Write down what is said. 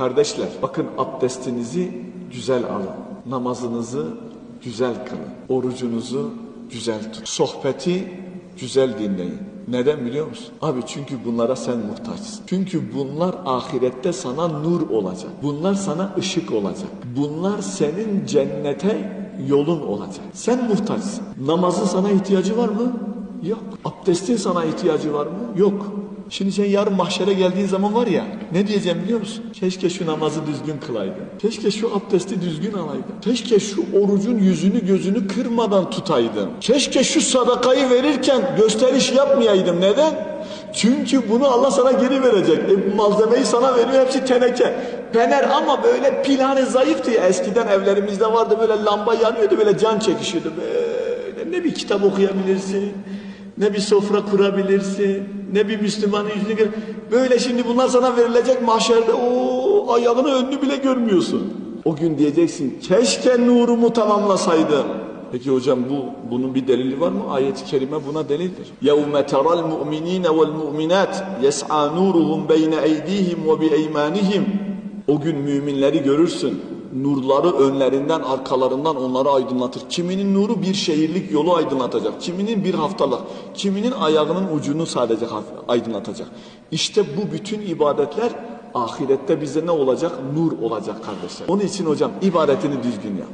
Kardeşler bakın abdestinizi güzel alın. Namazınızı güzel kılın. Orucunuzu güzel tutun. Sohbeti güzel dinleyin. Neden biliyor musun? Abi çünkü bunlara sen muhtaçsın. Çünkü bunlar ahirette sana nur olacak. Bunlar sana ışık olacak. Bunlar senin cennete yolun olacak. Sen muhtaçsın. Namazın sana ihtiyacı var mı? Yok. Abdestin sana ihtiyacı var mı? Yok. Şimdi sen yarın mahşere geldiğin zaman var ya ne diyeceğim biliyor musun? Keşke şu namazı düzgün kılaydım. Keşke şu abdesti düzgün alaydım. Keşke şu orucun yüzünü gözünü kırmadan tutaydım. Keşke şu sadakayı verirken gösteriş yapmayaydım. Neden? Çünkü bunu Allah sana geri verecek. E, malzemeyi sana veriyor hepsi teneke. Fener ama böyle pil zayıftı ya. Eskiden evlerimizde vardı böyle lamba yanıyordu böyle can çekişiyordu. Böyle ne bir kitap okuyabilirsin Ne bir sofra kurabilirsin, ne bir Müslümanın yüzünü gör. Böyle şimdi bunlar sana verilecek mahşerde o ayağını önünü bile görmüyorsun. O gün diyeceksin keşke nurumu tamamlasaydım. Peki hocam bu bunun bir delili var mı? Ayet-i kerime buna delildir. يَوْمَ تَرَى الْمُؤْمِنِينَ وَالْمُؤْمِنَاتِ يَسْعَى نُورُهُمْ بَيْنَ اَيْدِيهِمْ وَبِاَيْمَانِهِمْ O gün müminleri görürsün. Nurları önlerinden arkalarından onları aydınlatır. Kiminin nuru bir şehirlik yolu aydınlatacak. Kiminin bir haftalık. Kiminin ayağının ucunu sadece aydınlatacak. İşte bu bütün ibadetler ahirette bize ne olacak? Nur olacak kardeşler. Onun için hocam ibadetini düzgün yap.